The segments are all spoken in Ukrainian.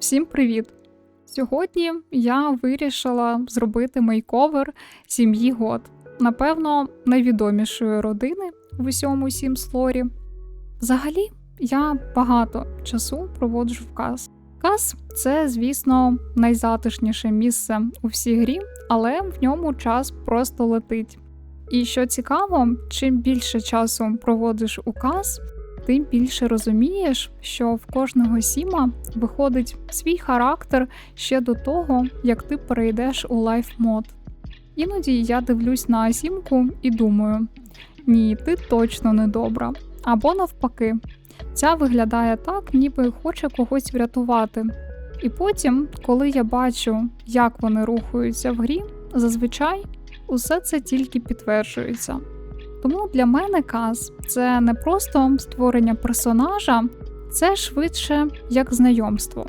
Всім привіт! Сьогодні я вирішила зробити мейковер сім'ї Год. Напевно, найвідомішої родини в усьому Sims лорі. Взагалі, я багато часу проводжу в каз. Каз це, звісно, найзатишніше місце у всій грі, але в ньому час просто летить. І що цікаво, чим більше часу проводиш у каз, тим більше розумієш, що в кожного сіма виходить свій характер ще до того, як ти перейдеш у лайф мод. Іноді я дивлюсь на сімку і думаю: ні, ти точно не добра. Або навпаки, ця виглядає так, ніби хоче когось врятувати. І потім, коли я бачу, як вони рухаються в грі, зазвичай усе це тільки підтверджується. Тому для мене каз це не просто створення персонажа, це швидше як знайомство.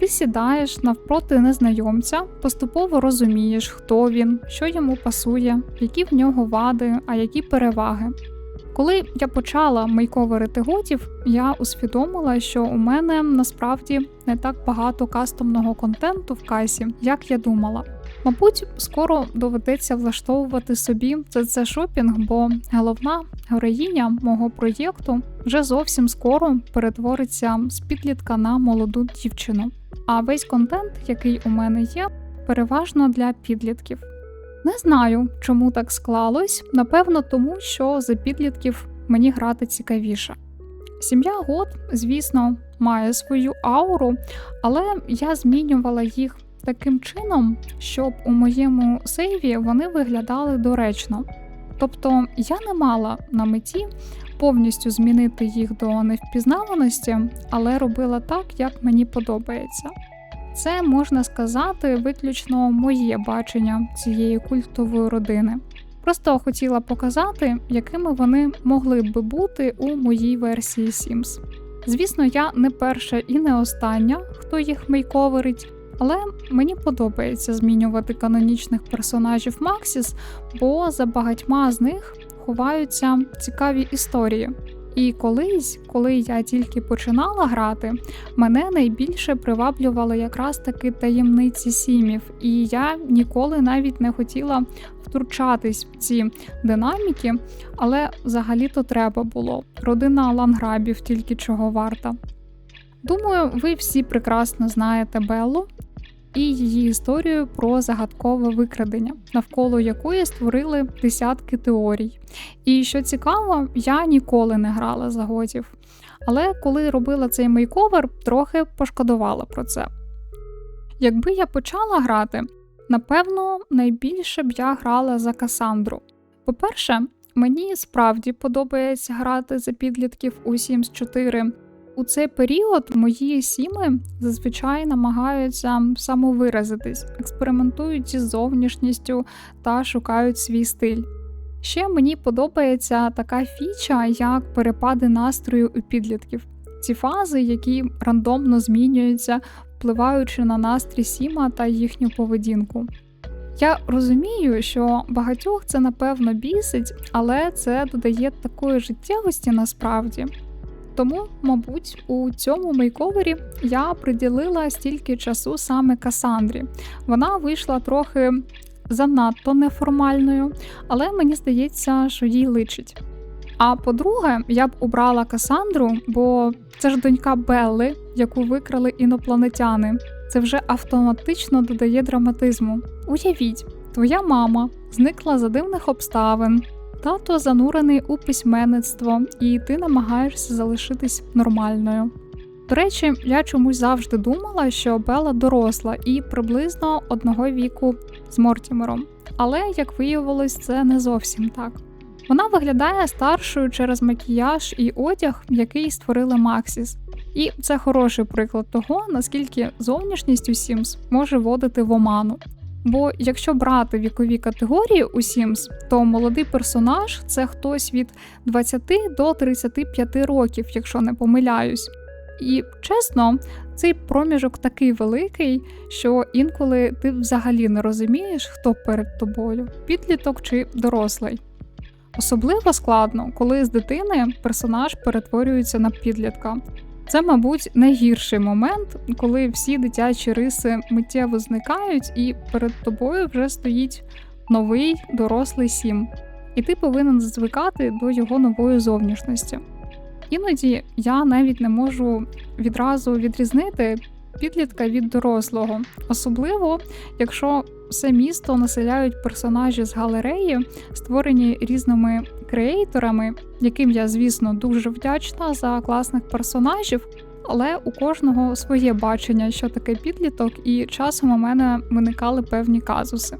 Ти сідаєш навпроти незнайомця, поступово розумієш, хто він, що йому пасує, які в нього вади, а які переваги. Коли я почала мейковерити готів, я усвідомила, що у мене насправді не так багато кастомного контенту в касі, як я думала. Мабуть, скоро доведеться влаштовувати собі це шопінг, бо головна героїня мого проєкту вже зовсім скоро перетвориться з підлітка на молоду дівчину. А весь контент, який у мене є, переважно для підлітків. Не знаю, чому так склалось. Напевно, тому що за підлітків мені грати цікавіше. Сім'я Год, звісно, має свою ауру, але я змінювала їх таким чином, щоб у моєму сейві вони виглядали доречно. Тобто я не мала на меті повністю змінити їх до невпізнаваності, але робила так, як мені подобається. Це можна сказати виключно моє бачення цієї культової родини. Просто хотіла показати, якими вони могли би бути у моїй версії Sims. Звісно, я не перша і не остання, хто їх мейковерить, але мені подобається змінювати канонічних персонажів Максіс, бо за багатьма з них ховаються цікаві історії. І колись, коли я тільки починала грати, мене найбільше приваблювали якраз таки таємниці сімів, і я ніколи навіть не хотіла втручатись в ці динаміки, але взагалі-то треба було. Родина ланграбів тільки чого варта. Думаю, ви всі прекрасно знаєте Беллу і її історію про загадкове викрадення, навколо якої створили десятки теорій. І що цікаво, я ніколи не грала за готів. Але коли робила цей мейковер, трохи пошкодувала про це. Якби я почала грати, напевно, найбільше б я грала за Касандру. По-перше, мені справді подобається грати за підлітків у Sims 4, у цей період мої сіми зазвичай намагаються самовиразитись, експериментують із зовнішністю та шукають свій стиль. Ще мені подобається така фіча, як перепади настрою у підлітків. Ці фази, які рандомно змінюються, впливаючи на настрій Сіма та їхню поведінку. Я розумію, що багатьох це напевно бісить, але це додає такої життєвості насправді. Тому, мабуть, у цьому мейковері я приділила стільки часу саме Касандрі. Вона вийшла трохи занадто неформальною, але мені здається, що їй личить. А по-друге, я б обрала Касандру, бо це ж донька Белли, яку викрали інопланетяни. Це вже автоматично додає драматизму. Уявіть, твоя мама зникла за дивних обставин. Тато занурений у письменництво, і ти намагаєшся залишитись нормальною. До речі, я чомусь завжди думала, що Бела доросла і приблизно одного віку з Мортімером. Але, як виявилось, це не зовсім так. Вона виглядає старшою через макіяж і одяг, який створили Максіс. І це хороший приклад того, наскільки зовнішність у Sims може вводити в оману. Бо якщо брати вікові категорії у Sims, то молодий персонаж це хтось від 20 до 35 років, якщо не помиляюсь. І чесно, цей проміжок такий великий, що інколи ти взагалі не розумієш, хто перед тобою підліток чи дорослий. Особливо складно, коли з дитини персонаж перетворюється на підлітка. Це, мабуть, найгірший момент, коли всі дитячі риси миттєво зникають, і перед тобою вже стоїть новий дорослий сім, і ти повинен звикати до його нової зовнішності. Іноді я навіть не можу відразу відрізнити підлітка від дорослого, особливо якщо все місто населяють персонажі з галереї, створені різними креаторами, яким я, звісно, дуже вдячна за класних персонажів. Але у кожного своє бачення, що таке підліток, і часом у мене виникали певні казуси.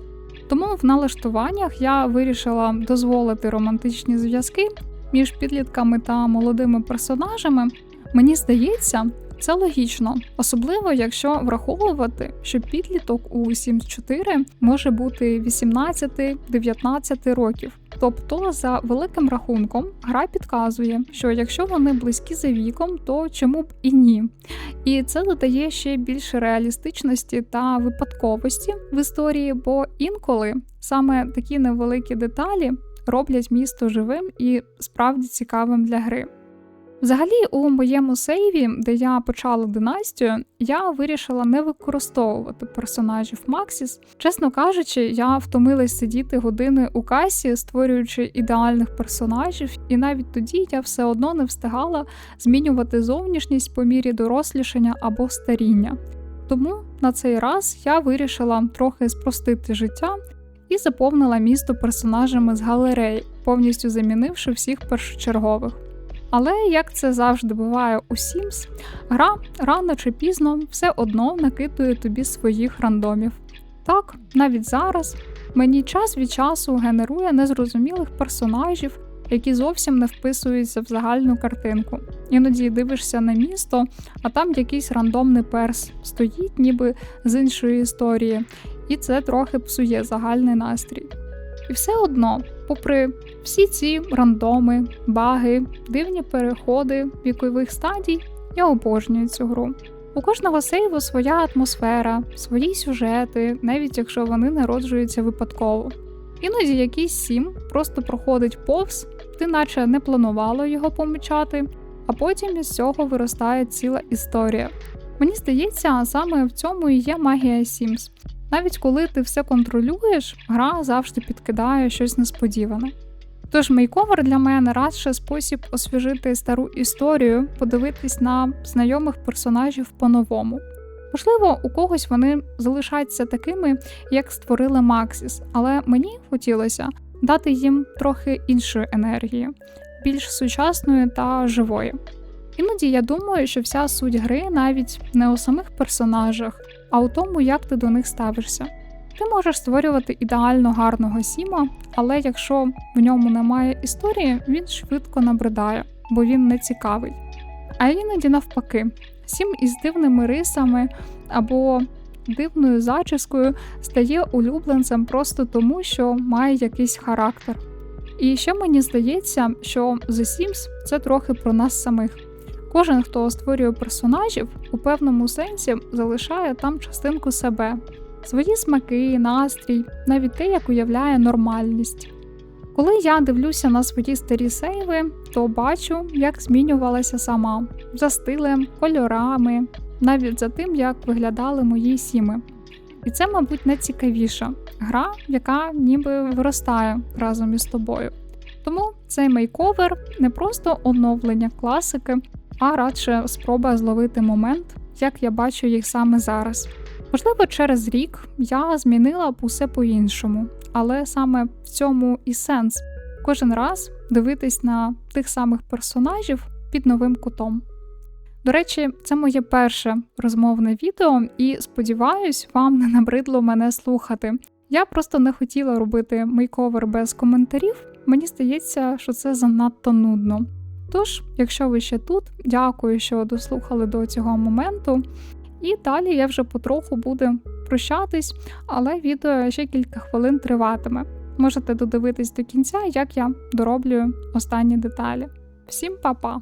Тому в налаштуваннях я вирішила дозволити романтичні зв'язки між підлітками та молодими персонажами. Мені здається, це логічно, особливо якщо враховувати, що підліток у Sims 4 може бути 18-19 років. Тобто, за великим рахунком, гра підказує, що якщо вони близькі за віком, то чому б і ні. І це додає ще більше реалістичності та випадковості в історії, бо інколи саме такі невеликі деталі роблять місто живим і справді цікавим для гри. Взагалі, у моєму сейві, де я почала династію, я вирішила не використовувати персонажів Максіс. Чесно кажучи, я втомилась сидіти години у касі, створюючи ідеальних персонажів, і навіть тоді я все одно не встигала змінювати зовнішність по мірі дорослішання або старіння. Тому на цей раз я вирішила трохи спростити життя і заповнила місто персонажами з галереї, повністю замінивши всіх першочергових. Але як це завжди буває у Sims, гра рано чи пізно все одно накидує тобі своїх рандомів. Так, навіть зараз мені час від часу генерує незрозумілих персонажів, які зовсім не вписуються в загальну картинку. Іноді дивишся на місто, а там якийсь рандомний перс стоїть, ніби з іншої історії, і це трохи псує загальний настрій. І все одно, попри всі ці рандоми, баги, дивні переходи вікових стадій, я обожнюю цю гру. У кожного сейву своя атмосфера, свої сюжети, навіть якщо вони народжуються випадково. Іноді якийсь сім просто проходить повз, ти наче не планувало його помічати, а потім із цього виростає ціла історія. Мені здається, саме в цьому і є магія Sims. Навіть коли ти все контролюєш, гра завжди підкидає щось несподіване. Тож мейковер для мене радше спосіб освіжити стару історію, подивитись на знайомих персонажів по-новому. Можливо, у когось вони залишаються такими, як створили Максіс, але мені хотілося дати їм трохи іншої енергії, більш сучасної та живої. Іноді я думаю, що вся суть гри навіть не у самих персонажах, а у тому, як ти до них ставишся. Ти можеш створювати ідеально гарного сіма, але якщо в ньому немає історії, він швидко набридає, бо він не цікавий. А іноді навпаки, сім із дивними рисами або дивною зачіскою стає улюбленцем просто тому, що має якийсь характер. І ще мені здається, що The Sims – це трохи про нас самих. Кожен, хто створює персонажів, у певному сенсі залишає там частинку себе, свої смаки, настрій, навіть те, як уявляє нормальність. Коли я дивлюся на свої старі сейви, то бачу, як змінювалася сама за стилем, кольорами, навіть за тим, як виглядали мої сіми. І це, мабуть, найцікавіша гра, яка ніби виростає разом із тобою. Тому цей мейковер не просто оновлення класики, а радше спроба зловити момент, як я бачу їх саме зараз. Можливо, через рік я змінила б усе по-іншому, але саме в цьому і сенс кожен раз дивитись на тих самих персонажів під новим кутом. До речі, це моє перше розмовне відео, і сподіваюсь, вам не набридло мене слухати. Я просто не хотіла робити мейковер без коментарів. Мені здається, що це занадто нудно. Тож, якщо ви ще тут, дякую, що дослухали до цього моменту. І далі я вже потроху буду прощатись, але відео ще кілька хвилин триватиме. Можете додивитись до кінця, як я дороблюю останні деталі. Всім па-па!